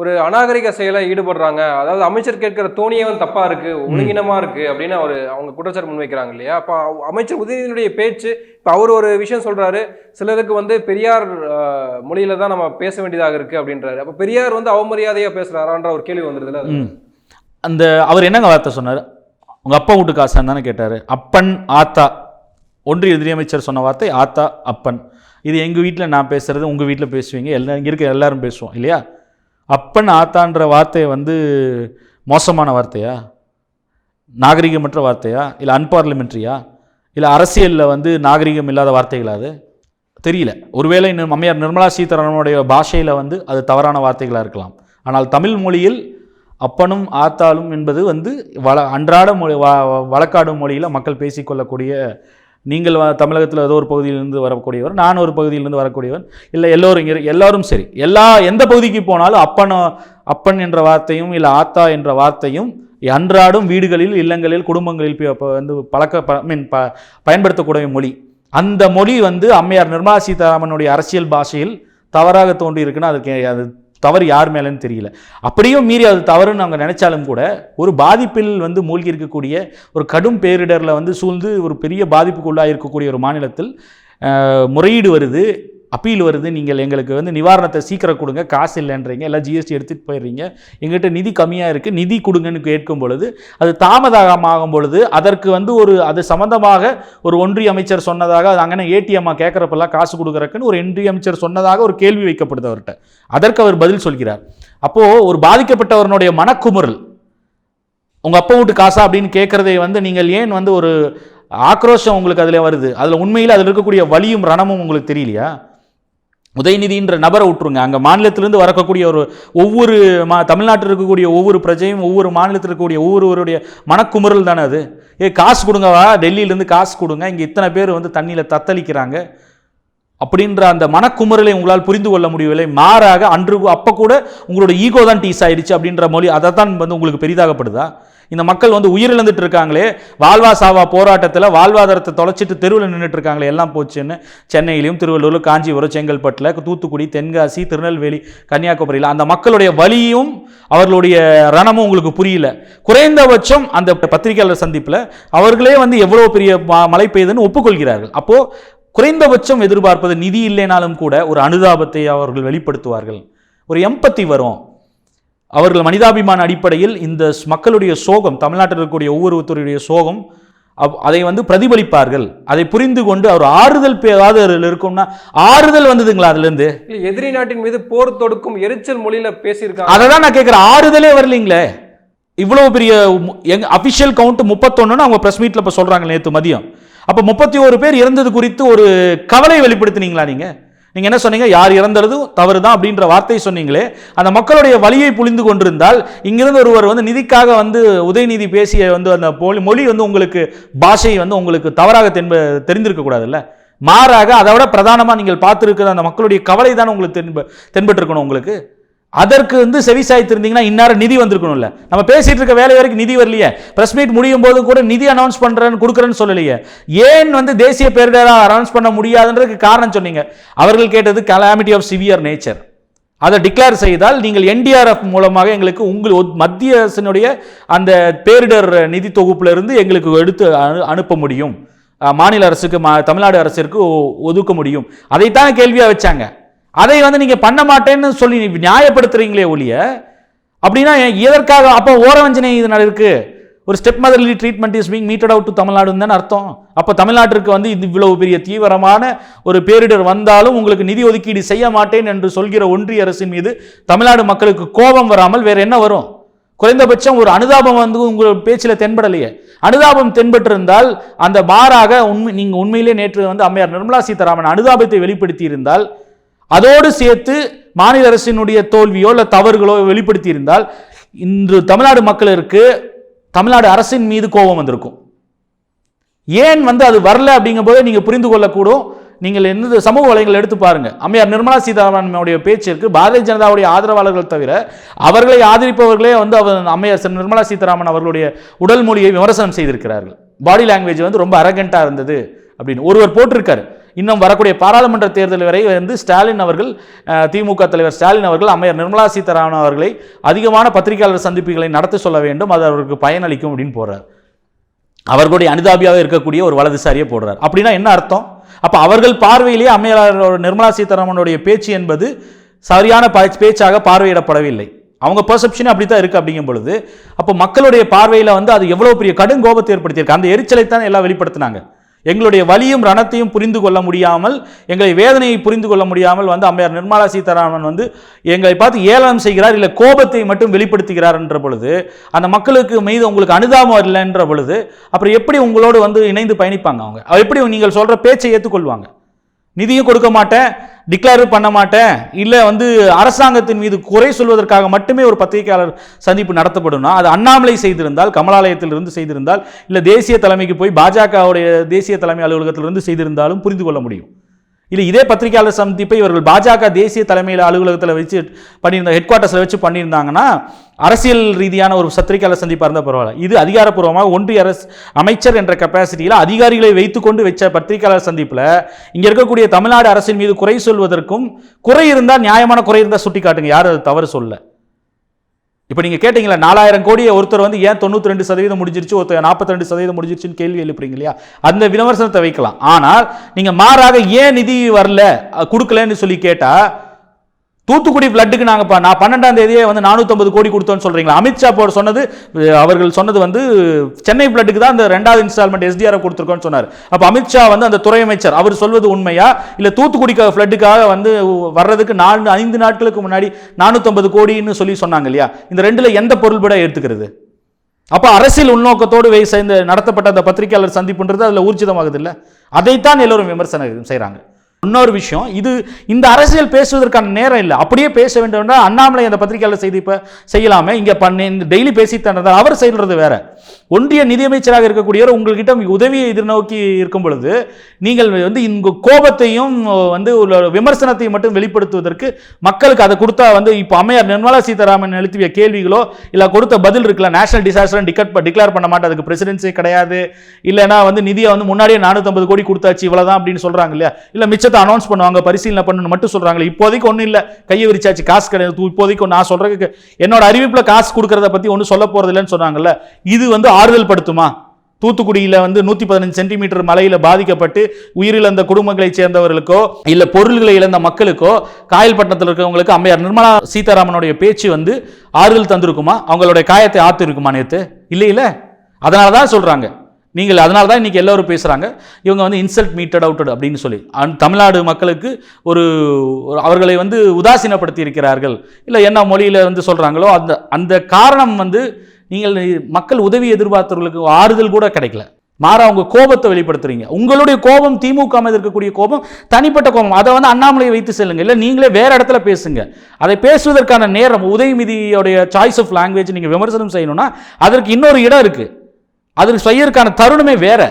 ஒரு அநாகரிக செயலை ஈடுபடுறாங்க. அதாவது அமைச்சர் கேட்கிற வந்து தப்பா இருக்கு ஒழுங்கினமா இருக்கு அப்படின்னு அவர் அவங்க குற்றச்சாட்டு முன்வைக்கிறாங்க இல்லையா? அப்ப அமைச்சர் உதயநிதியினுடைய பேச்சு இப்ப அவர் ஒரு விஷயம் சொல்றாரு சிலருக்கு வந்து பெரியார் மொழியில தான் நம்ம பேச வேண்டியதாக இருக்கு அப்படின்றாரு. அப்ப பெரியார் வந்து அவமரியாதையா பேசுறாரான்ற ஒரு கேள்வி வந்துருதுல. அந்த அவர் என்னங்க வார்த்தை சொன்னார்? உங்க அப்பா வீட்டு காசான்னு தானே கேட்டார். அப்பன் ஆத்தா ஒன்றிய நிதியமைச்சர் சொன்ன வார்த்தை ஆத்தா அப்பன். இது எங்கள் வீட்டில் நான் பேசுகிறது உங்கள் வீட்டில் பேசுவீங்க. எல்லாம் இங்கே இருக்க எல்லாரும் பேசுவோம் இல்லையா? அப்பன் ஆத்தான்ற வார்த்தையை வந்து மோசமான வார்த்தையா? நாகரிகமற்ற வார்த்தையா? இல்லை அன்பார்லிமெண்ட்ரியா இல்லை அரசியலில் வந்து நாகரிகம் இல்லாத வார்த்தைகளா அது? தெரியல. ஒருவேளை இன்னும் அம்மையார் நிர்மலா சீதாராமனுடைய பாஷையில் வந்து அது தவறான வார்த்தைகளாக இருக்கலாம். ஆனால் தமிழ் மொழியில் அப்பனும் ஆத்தாளும் என்பது வந்து வள அன்றாட மொழி வ வ- வழக்காடு மொழியில் மக்கள் பேசிக்கொள்ளக்கூடிய நீங்கள் வ- தமிழகத்தில் ஏதோ ஒரு பகுதியிலிருந்து வரக்கூடியவர் நான் ஒரு பகுதியிலிருந்து வரக்கூடியவர் இல்லை எல்லோரும் இங்கே எல்லோரும் சரி. எல்லா எந்த பகுதிக்கு போனாலும் அப்பன் அப்பன் என்ற வார்த்தையும் இல்லை ஆத்தா என்ற வார்த்தையும் அன்றாடும் வீடுகளில் இல்லங்களில் குடும்பங்களில் வந்து பழக்க மீன் ப பயன்படுத்தக்கூடிய மொழி. அந்த மொழி வந்து அம்மையார் நிர்மலா சீதாராமனுடைய அரசியல் பாஷையில் தவறாக தோன்றி இருக்குன்னா அதுக்கு அது தவறு யார் மேலேன்னு தெரியல. அப்படியும் மீறி அது தவறுன்னு நாங்கள் நினைச்சாலும் கூட ஒரு பாதிப்பில் வந்து மூழ்கி இருக்கக்கூடிய ஒரு கடும் பேரிடரில் வந்து சூழ்ந்து ஒரு பெரிய பாதிப்புக்குள்ளாக இருக்கக்கூடிய ஒரு மாநிலத்தில் முறையீடு வருது. அப்பீல் வருது நீங்கள் எங்களுக்கு வந்து நிவாரணத்தை சீக்கிரம் கொடுங்க காசு இல்லைன்றீங்க எல்லாம் ஜிஎஸ்டி எடுத்துகிட்டு போயிடுறீங்க. எங்கிட்ட நிதி கம்மியாக இருக்குது நிதி கொடுங்கன்னு கேட்கும் பொழுது அது தாமதமாகும் பொழுது அதற்கு வந்து ஒரு அது சம்மந்தமாக ஒரு ஒன்றிய அமைச்சர் சொன்னதாக அது அங்கே ஏடிஎம்மா கேட்குறப்பெல்லாம் காசு கொடுக்குறக்குன்னு ஒரு ஒன்றிய அமைச்சர் சொன்னதாக ஒரு கேள்வி வைக்கப்படுது அவர்கிட்ட. அதற்கு அவர் பதில் சொல்கிறார். அப்போது ஒரு பாதிக்கப்பட்டவரனுடைய மனக்குமுறல் உங்கள் அப்பா வீட்டு காசா அப்படின்னு கேட்குறதை வந்து நீங்கள் ஏன் வந்து ஒரு ஆக்ரோஷம் உங்களுக்கு அதில் வருது? அதில் உண்மையில் அதில் இருக்கக்கூடிய வலியும் ரணமும் உங்களுக்கு தெரியலையா? உதயநிதின்ற நபரை விட்டுருங்க. அங்கே மாநிலத்திலேருந்து வரக்கூடிய ஒரு ஒவ்வொரு மா தமிழ்நாட்டில் இருக்கக்கூடிய ஒவ்வொரு பிரஜையும் ஒவ்வொரு மாநிலத்தில் இருக்கக்கூடிய ஒவ்வொருவருடைய மனக்குமுறல் தானே அது? ஏ காசு கொடுங்கவா? டெல்லியிலேருந்து காசு கொடுங்க. இங்கே இத்தனை பேர் வந்து தண்ணியில் தத்தளிக்கிறாங்க. அப்படின்ற அந்த மனக்குமுறலை உங்களால் புரிந்து கொள்ள முடியவில்லை. மாறாக அன்று அப்போ கூட உங்களோட ஈகோ தான் டீஸ் ஆயிடுச்சு அப்படின்ற மொழி அதை தான் வந்து உங்களுக்கு பெரிதாகப்படுதா? இந்த மக்கள் வந்து உயிரிழந்துட்டு இருக்காங்களே வாழ்வா சாவா போராட்டத்தில் வாழ்வாதாரத்தை தொலைச்சிட்டு தெருவில் நின்றுட்டு இருக்காங்களே எல்லாம் போச்சுன்னு சென்னையிலையும் திருவள்ளூர் காஞ்சிபுரம் செங்கல்பட்டில் தூத்துக்குடி தென்காசி திருநெல்வேலி கன்னியாகுமரியில் அந்த மக்களுடைய வலியும் அவர்களுடைய ரணமும் உங்களுக்கு புரியல. குறைந்தபட்சம் அந்த பத்திரிகையாளர் சந்திப்பில் அவர்களே வந்து எவ்வளோ பெரிய ம- மழை பெய்யுதுன்னு ஒப்புக்கொள்கிறார்கள். அப்போது குறைந்தபட்சம் எதிர்பார்ப்பது நிதி இல்லைனாலும் கூட ஒரு அனுதாபத்தை அவர்கள் வெளிப்படுத்துவார்கள். ஒரு எம்பத்தி வரும். அவர்கள் மனிதாபிமான அடிப்படையில் இந்த மக்களுடைய சோகம் தமிழ்நாட்டில் இருக்கக்கூடிய ஒவ்வொருத்தருடைய சோகம் அதை வந்து பிரதிபலிப்பார்கள். அதை புரிந்து கொண்டு அவர் ஆறுதல் ஏதாவது அதில் இருக்கும்னா ஆறுதல் வந்ததுங்களா அதுலேருந்து? எதிரி நாட்டின் மீது போர் தொடுக்கும் எரிச்சல் மொழியில பேசியிருக்காங்க. அதை தான் நான் கேட்குறேன். ஆறுதலே வரலீங்களே. இவ்வளோ பெரிய எங்க அஃபிஷியல் கவுண்ட் முப்பத்தொன்னுன்னு அவங்க ப்ரெஸ் மீட்டில் இப்போ சொல்கிறாங்க நேற்று மதியம். அப்போ முப்பத்தி ஒரு பேர் இறந்தது குறித்து ஒரு கவலை வெளிப்படுத்தினீங்களா நீங்கள் நீங்கள் என்ன சொன்னீங்க? யார் இறந்ததும் தவறு தான் அப்படின்ற வார்த்தை சொன்னீங்களே. அந்த மக்களுடைய வழியை புரிந்து கொண்டிருந்தால் இங்கிருந்து ஒருவர் வந்து நிதிக்காக வந்து உதயநிதி பேசிய வந்து அந்த மொழி மொழி வந்து உங்களுக்கு பாஷை வந்து உங்களுக்கு தவறாக தென்ப தெரிந்திருக்கக்கூடாதுல்ல? மாறாக அதை விட பிரதானமாக நீங்கள் பார்த்துருக்கிற அந்த மக்களுடைய கவலை தான் உங்களுக்கு தென்ப தென்பட்டிருக்கணும் உங்களுக்கு? அதற்கு வந்து செவிசாய்த்திருந்தீங்கன்னா இந்நேரம் நிதி வந்திருக்கணும்ல. நம்ம பேசிட்டு இருக்க வேலை வரைக்கும் நிதி வரலையே. பிரஸ் மீட் முடியும் போது கூட நிதி அனௌன்ஸ் பண்றேன்னு கொடுக்குறேன்னு சொல்லலையே. ஏன் வந்து தேசிய பேரிடராக அனௌன்ஸ் பண்ண முடியாதுன்றதுக்கு காரணம் சொன்னீங்க. அவர்கள் கேட்டது கலாமிட்டி ஆஃப் சிவியர் நேச்சர் அதை டிக்ளேர் செய்தால் நீங்கள் என்டிஆர்எஃப் மூலமாக எங்களுக்கு உங்கள் ஒத்- மத்திய அரசினுடைய அந்த பேரிடர் நிதி தொகுப்பிலிருந்து எங்களுக்கு எடுத்து அனு- அனுப்ப முடியும். மாநில அரசுக்கு மா தமிழ்நாடு அரசிற்கு ஒதுக்க முடியும். அதைத்தான் கேள்வியாக வச்சாங்க. அதை வந்து நீங்கள் பண்ண மாட்டேன்னு சொல்லி நியாயப்படுத்துறீங்களே ஒழிய அப்படின்னா எதற்காக? அப்போ ஓரவஞ்சனை இது இருக்கு. ஒரு stepmotherly treatment is being meted out to தமிழ்நாடுன்னு தானே அர்த்தம். அப்போ தமிழ்நாட்டிற்கு வந்து இது இவ்வளவு பெரிய தீவிரமான ஒரு பேரிடர் வந்தாலும் உங்களுக்கு நிதி ஒதுக்கீடு செய்ய மாட்டேன் என்று சொல்கிற ஒன்றிய அரசின் மீது தமிழ்நாடு மக்களுக்கு கோபம் வராமல் வேற என்ன வரும்? குறைந்தபட்சம் ஒரு அனுதாபம் வந்து உங்கள் பேச்சில் தென்படலையே. அனுதாபம் தென்பட்டிருந்தால் அந்த மாறாக உண்மை நீங்கள் உண்மையிலே நேற்று வந்து அம்மையார் நிர்மலா சீதாராமன் அனுதாபத்தை வெளிப்படுத்தி இருந்தால் அதோடு சேர்த்து மாநில அரசினுடைய தோல்வியோ இல்லை தவறுகளோ வெளிப்படுத்தி இருந்தால் இன்று தமிழ்நாடு மக்களுக்கு தமிழ்நாடு அரசின் மீது கோபம் வந்திருக்கும். ஏன் வந்து அது வரல அப்படிங்கும்போது நீங்கள் புரிந்து கொள்ளக்கூடும். நீங்கள் எந்த சமூக வலைகள் எடுத்து பாருங்க. அம்மையார் நிர்மலா சீதாராமனுடைய பேச்சிற்கு பாரதிய ஜனதாவுடைய ஆதரவாளர்கள் தவிர அவர்களை ஆதரிப்பவர்களே வந்து அவர் அம்மையார் சி- நிர்மலா சீதாராமன் அவர்களுடைய உடல் மொழியை விமர்சனம் செய்திருக்கிறார்கள். பாடி லாங்குவேஜ் வந்து ரொம்ப அரகண்டாக இருந்தது அப்படின்னு ஒருவர் போட்டிருக்காரு. இன்னும் வரக்கூடிய பாராளுமன்ற தேர்தல் வரை வந்து ஸ்டாலின் அவர்கள் திமுக தலைவர் ஸ்டாலின் அவர்கள் அமையர் நிர்மலா சீதாராமன் அவர்களை அதிகமான பத்திரிகையாளர் சந்திப்புகளை நடத்த சொல்ல வேண்டும். அது அவருக்கு பயனளிக்கும் அப்படின்னு போடுறார் அவர்களுடைய அனுதாபியாக இருக்கக்கூடிய ஒரு வலதுசாரியை போடுறார். அப்படின்னா என்ன அர்த்தம்? அப்போ அவர்கள் பார்வையிலேயே அம்மையார் நிர்மலா சீதாராமனுடைய பேச்சு என்பது சரியான பேச்சாக பார்வையிடப்படவில்லை. அவங்க பெர்செப்ஷனே அப்படி தான் இருக்குது அப்படிங்கும் பொழுது அப்போ மக்களுடைய பார்வையில் வந்து அது எவ்வளோ பெரிய கடும் கோபத்தை ஏற்படுத்தியிருக்கு. அந்த எரிச்சலை தான் எல்லாம் வெளிப்படுத்தினாங்க. எங்களுடைய வலியும் ரணத்தையும் புரிந்து கொள்ள முடியாமல் எங்களை வேதனையை புரிந்து கொள்ள முடியாமல் வந்து அம்மையார் நிர்மலா சீதாராமன் வந்து எங்களை பார்த்து ஏளனம் செய்கிறார் இல்லை கோபத்தை மட்டும் வெளிப்படுத்துகிறார் என்ற பொழுது அந்த மக்களுக்கு மீது உங்களுக்கு அனுதாபம் இல்லைன்ற பொழுது அப்புறம் எப்படி உங்களோடு வந்து இணைந்து பயணிப்பாங்க அவங்க? அது எப்படி நீங்கள் சொல்கிற பேச்சை ஏற்றுக்கொள்வாங்க நிதியும் கொடுக்க மாட்டேன் டிக்ளேர் பண்ண மாட்டேன் இல்லை வந்து அரசாங்கத்தின் மீது குறை சொல்வதற்காக மட்டுமே ஒரு பத்திரிகையாளர் சந்திப்பு நடத்தப்படும்னா அது அண்ணாமலை செய்திருந்தால் கமலாலயத்திலிருந்து செய்திருந்தால் இல்லை தேசிய தலைமைக்கு போய் பாஜகவுடைய தேசிய தலைமை அலுவலகத்திலிருந்து செய்திருந்தாலும் புரிந்து கொள்ள முடியும். இல்லை இதே பத்திரிகையாளர் சந்திப்பை இவர்கள் பாஜக தேசிய தலைமையில் அலுவலகத்தில் வச்சு பண்ணியிருந்த ஹெட் குவார்ட்டர்ஸில் வச்சு பண்ணியிருந்தாங்கன்னா அரசியல் ரீதியான ஒரு பத்திரிகையாளர் சந்திப்பாக இருந்தால் பரவாயில்ல. இது அதிகாரப்பூர்வமாக ஒன்றிய அரசு அமைச்சர் என்ற கெப்பாசிட்டியில் அதிகாரிகளை வைத்துக்கொண்டு வச்ச பத்திரிகையாளர் சந்திப்பில் இங்கே இருக்கக்கூடிய தமிழ்நாடு அரசின் மீது குறை சொல்வதற்கும் குறை இருந்தால் நியாயமான குறை இருந்தால் சுட்டி காட்டுங்க யாரும் அது தவறு சொல்ல இப்போ நீங்கள் கேட்டீங்களா நாலாயிரம் கோடியை ஒருத்தர் வந்து ஏன் தொண்ணூற்றி ரெண்டு சதவீதம் முடிஞ்சிருச்சு ஒருத்தர் நாற்பத்தி ரெண்டு சதவீதம் முடிஞ்சிருச்சுன்னு கேள்வி எழுப்புறீங்க இல்லையா? அந்த விமர்சனத்தை வைக்கலாம். ஆனால் நீங்கள் மாறாக ஏன் நிதி வரல கொடுக்கலன்னு சொல்லி கேட்டால் தூத்துக்குடி ஃப்ளட்டுக்கு நாங்கள் இப்போ நான் பன்னெண்டாம் தேதியே வந்து நானூற்றம்பது கோடி கொடுத்தோன்னு சொல்கிறீங்களா அமித்ஷா போட சொன்னது அவர்கள் சொன்னது வந்து சென்னை ஃப்ளட்டுக்கு தான் அந்த ரெண்டாவது இன்ஸ்டால்மெண்ட் எஸ்டிஆர் கொடுத்துருக்கோன்னு சொன்னார். அப்போ அமித்ஷா வந்து அந்த துறை அமைச்சர் அவர் சொல்வது உண்மையா? இல்லை தூத்துக்குடி ஃப்ளட்டுக்காக வந்து வர்றதுக்கு நாலு ஐந்து நாட்களுக்கு முன்னாடி நானூற்றம்பது கோடின்னு சொல்லி சொன்னாங்க இல்லையா? இந்த ரெண்டில் எந்த பொருள்பட எடுத்துக்கிறது அப்போ அரசியல் உள்நோக்கத்தோடு வை சேர்ந்து நடத்தப்பட்ட அந்த பத்திரிகையாளர் சந்திப்புன்றது அதில் ஊர்ஜிதமாகுது இல்லை? அதைத்தான் எல்லோரும் விமர்சனம் செய்கிறாங்க இன்னொரு விஷயம் இது இந்த அரசியல் பேசுவதற்கான நேரம் இல்லை. அப்படியே பேச வேண்டும் என்றால் அண்ணாமலை அந்த பத்திரிகையாளர் செய்தி இப்போ செய்யலாமே. இங்கே பண்ணி டெய்லி பேசித்தான் அவர் செய்கிறது வேற. ஒன்றிய நிதியமைச்சராக இருக்கக்கூடியவர் உங்கள்கிட்ட உதவியை எதிர்நோக்கி இருக்கும் பொழுது நீங்கள் வந்து இந்த கோபத்தையும் வந்து உள்ள விமர்சனத்தையும் மட்டும் வெளிப்படுத்துவதற்கு மக்களுக்கு அதை கொடுத்தா வந்து இப்போ அம்மையார் நிர்மலா சீதாராமன் எழுத்திய கேள்விகளோ இல்லை கொடுத்த பதில் இருக்கல நேஷனல் டிசாஸ்டர் டிக்கெட் டிக்ளேர் பண்ண மாட்டேன் அதுக்கு பிரசிடென்சி கிடையாது. இல்லைனா வந்து நிதியை வந்து முன்னாடியே நானூற்றம்பது கோடி கொடுத்தாச்சு இவ்வளோதான் அப்படின்னு சொல்றாங்க இல்லையா? இல்லை மிச்சத்தை அனௌன்ஸ் பண்ணுவாங்க பரிசீலனை பண்ணணும் மட்டும் சொல்கிறாங்களே இப்போதைக்கு ஒன்றும் இல்லை. கையை விரிச்சாச்சு காசு கிடையாது. இப்போதைக்கு நான் சொல்றதுக்கு என்னோட அறிவிப்பில் காசு கொடுக்கறத பத்தி ஒன்றும் சொல்ல போகிறதில்லன்னு சொன்னாங்கல்ல இது வந்து ஆறுதல் படுத்துமா? தூத்துக்குடியில் வந்து நூற்றி பதினஞ்சு சென்டிமீட்டர் மலையில் பாதிக்கப்பட்டு உயிரிழந்த குடும்பங்களைச் சேர்ந்தவர்களுக்கோ இல்லை பொருள்களை இழந்த மக்களுக்கோ காயல்பட்டினத்தில் இருக்கிறவங்களுக்கு அம்மையார் நிர்மலா சீதாராமனுடைய பேச்சு வந்து ஆறுதல் தந்திருக்குமா? அவங்களுடைய காயத்தை ஆத்து இருக்குமா நேற்று இல்லை இல்லை அதனால தான் சொல்கிறாங்க நீங்கள் அதனால தான் இன்றைக்கி எல்லோரும் பேசுகிறாங்க இவங்க வந்து இன்சல்ட் மீட்டட் அவுட்டட் அப்படின்னு சொல்லி. அந் தமிழ்நாடு மக்களுக்கு ஒரு ஒரு அவர்களை வந்து உதாசீனப்படுத்தி இருக்கிறார்கள். இல்லை என்ன மொழியில் வந்து சொல்கிறாங்களோ அந்த அந்த காரணம் வந்து நீங்கள் மக்கள் உதவி எதிர்பார்த்தவர்களுக்கு ஆறுதல் கூட கிடைக்கல. மாறா உங்க கோபத்தை வெளிப்படுத்துறீங்க. உங்களுடைய கோபம் திமுக மீது இருக்கக்கூடிய கோபம் தனிப்பட்ட கோபம். அதை வந்து அண்ணாமலையை வைத்து செல்லுங்க. இல்லை நீங்களே வேற இடத்துல பேசுங்க. அதை பேசுவதற்கான நேரம் உதயநிதியோடைய சாய்ஸ் ஆஃப் லாங்குவேஜ் நீங்கள் விமர்சனம் செய்யணும்னா அதற்கு இன்னொரு இடம் இருக்குது அதற்கு செய்யறதுக்கான தருணமே வேற.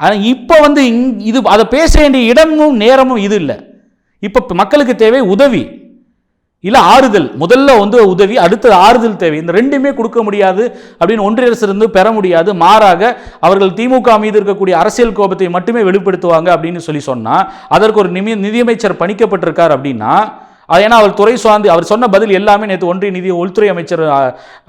ஆனால் இப்போ வந்து இங் இது அதை பேச வேண்டிய இடமும் நேரமும் இது இல்லை. இப்போ மக்களுக்கு தேவை உதவி. இல்லை ஆறுதல். முதல்ல வந்து உதவி அடுத்தது ஆறுதல் தேவை. இந்த ரெண்டுமே கொடுக்க முடியாது அப்படின்னு ஒன்றிய அரசு இருந்து பெற முடியாது. மாறாக அவர்கள் திமுக மீது இருக்கக்கூடிய அரசியல் கோபத்தை மட்டுமே வெளிப்படுத்துவாங்க அப்படின்னு சொல்லி சொன்னால் அதற்கு ஒரு நிமி நிதியமைச்சர் பணிக்கப்பட்டிருக்கார் அப்படின்னா ஏன்னா அவர் துறை சார்ந்து அவர் சொன்ன பதில் எல்லாமே நேற்று ஒன்றிய நிதி உள்துறை அமைச்சர்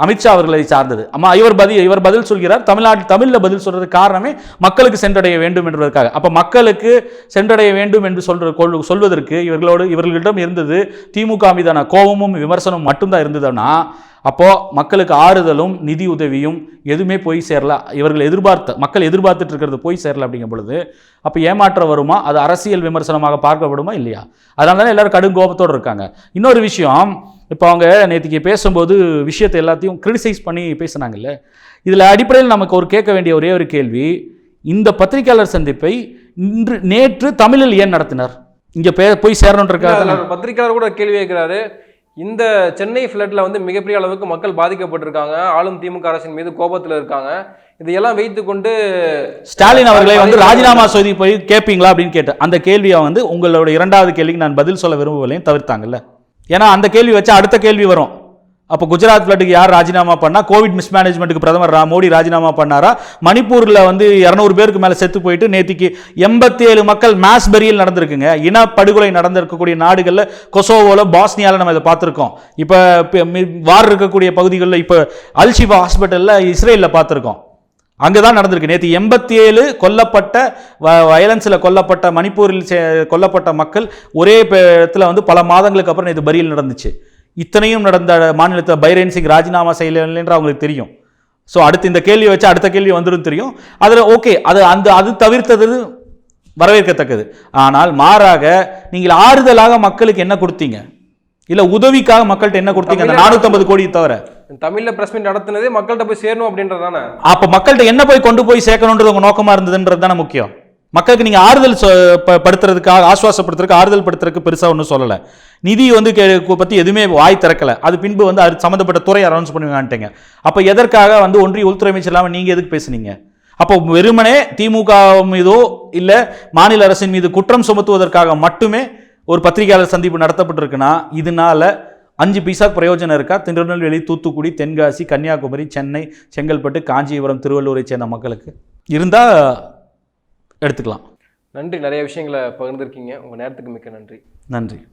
அமித்ஷா அவர்களை சார்ந்தது. அம்மா இவர் பதில் இவர் பதில் சொல்கிறார். தமிழ்நாட்டில் தமிழில் பதில் சொல்றது காரணமே மக்களுக்கு சென்றடைய வேண்டும் என்பதற்காக. அப்போ மக்களுக்கு சென்றடைய வேண்டும் என்று சொல்ற கொள்- சொல்வதற்கு இவர்களோடு இவர்களிடம் இருந்தது திமுக மீதான கோபமும் விமர்சனமும் மட்டும்தான் இருந்ததுன்னா அப்போ மக்களுக்கு ஆறுதலும் நிதி உதவியும் எதுவுமே போய் சேரல. இவர்கள் எதிர்பார்த்த மக்கள் எதிர்பார்த்துட்டு இருக்கிறது போய் சேரல அப்படிங்கும் பொழுது அப்போ ஏமாற்றம் வருமா? அது அரசியல் விமர்சனமாக பார்க்கப்படுமா? இல்லையா? அதனால தான் எல்லாரும் கடும் கோபத்தோடு இருக்காங்க. இன்னொரு விஷயம் இப்போ அவங்க நேற்றுக்கு பேசும்போது விஷயத்தை எல்லாத்தையும் கிரிட்டிசைஸ் பண்ணி பேசுனாங்கல்ல. இதில் அடிப்படையில் நமக்கு ஒரு கேட்க வேண்டிய ஒரே ஒரு கேள்வி இந்த பத்திரிகையாளர் சந்திப்பை இன்று நேற்று தமிழில் ஏன் நடத்தினார்? இங்கே போய் சேரணுன்றக்காக பத்திரிக்கையாளர் கூட கேள்வி கேட்கிறாரு. இந்த சென்னை ஃப்ளட்ல வந்து மிகப்பெரிய அளவுக்கு மக்கள் பாதிக்கப்பட்டிருக்காங்க. ஆளும் திமுக அரசின் மீது கோபத்துல இருக்காங்க. இதையெல்லாம் வைத்துக்கொண்டு ஸ்டாலின் அவர்களை வந்து ராஜினாமா செய்தி போய் கேட்பீங்களா அப்படின்னு கேட்டேன். அந்த கேள்வியை வந்து உங்களோட இரண்டாவது கேள்விக்கு நான் பதில் சொல்ல விரும்பவில்லையும் தவிர்த்தாங்கல்ல. ஏன்னா அந்த கேள்வி வச்சா அடுத்த கேள்வி வரும். அப்போ குஜராத் ஃப்ளட்டுக்கு யார் ராஜினாமா பண்ணா? கோவிட் மிஸ்மேனேஜ்மெண்ட்டுக்கு பிரதமர் மோடி ராஜினாமா பண்ணாரா? மணிப்பூரில் வந்து இரநூறு பேருக்கு மேலே செத்து போயிட்டு நேத்திக்கு எண்பத்தி ஏழு மக்கள் மாஸ் பெரியல் நடந்திருக்குங்க. இன படுகொலை நடந்திருக்கக்கூடிய நாடுகளில் கொசோவோவில் பாஸ்னியாவில் நம்ம இதை பார்த்துருக்கோம். இப்போ வார் இருக்கக்கூடிய பகுதிகளில் இப்போ அல்ஷிபா ஹாஸ்பிட்டலில் இஸ்ரேலில் பார்த்துருக்கோம். அங்கே தான் நடந்திருக்கு. நேற்று எண்பத்தி ஏழு கொல்லப்பட்ட வயலன்ஸில் கொல்லப்பட்ட மணிப்பூரில் சே- கொல்லப்பட்ட மக்கள் ஒரே இடத்துல வந்து பல மாதங்களுக்கு அப்புறம் நேற்று பரியல் நடந்துச்சு. இத்தனையும் நடந்த மாநிலத்தில் பைரேன் சிங் ராஜினாமா செய்யலைன்ற அவங்களுக்கு தெரியும். ஸோ அடுத்து இந்த கேள்வி வச்சு அடுத்த கேள்வி வந்துடும் தெரியும். அதில் ஓகே அது அந்த அது தவிர்த்தது வரவேற்கத்தக்கது. ஆனால் மாறாக நீங்கள் ஆறுதலாக மக்களுக்கு என்ன கொடுத்தீங்க? இல்லை உதவிக்காக மக்கள்கிட்ட என்ன கொடுத்தீங்க? அந்த நானூற்றம்பது கோடி தவிர. தமிழ்ல பிரஸ் மீட் நடத்துனதே மக்கள்கிட்ட போய் சேரணும் அப்படின்றதானே அப்ப மக்கள்கிட்ட என்ன போய் கொண்டு போய் சேர்க்கணுன்றது உங்க நோக்கமா இருந்ததுன்றது தானே முக்கியம். மக்களுக்கு நீங்கள் ஆறுதல் படுத்துறதுக்காக ஆசுவாசப்படுத்துறதுக்கு ஆறுதல் படுத்துறதுக்கு பெருசாக ஒன்றும் சொல்லலை. நிதி வந்து கே- பற்றி எதுவுமே வாய் திறக்கல. அது பின்பு வந்து அது சம்மந்தப்பட்ட துறை அனௌன்ஸ் பண்ணுவாங்கன்ட்டீங்க அப்போ எதற்காக வந்து ஒன்றிய உள்துறை அமைச்சர் இல்லாமல் நீங்கள் எதுக்கு பேசுனீங்க? அப்போ வெறுமனே திமுக மீதோ இல்லை மாநில அரசின் மீது குற்றம் சுமத்துவதற்காக மட்டுமே ஒரு பத்திரிகையாளர் சந்திப்பு நடத்தப்பட்டிருக்குன்னா இதனால அஞ்சு பைசா பிரயோஜனம் இருக்கா? திருநெல்வேலி தூத்துக்குடி தென்காசி கன்னியாகுமரி சென்னை செங்கல்பட்டு காஞ்சிபுரம் திருவள்ளூரை சேர்ந்த மக்களுக்கு. இருந்தால் எடுத்துக்கலாம். நன்றி. நிறைய விஷயங்களை பகிர்ந்திருக்கீங்க. உங்க நேரத்துக்கு மிக்க நன்றி. நன்றி.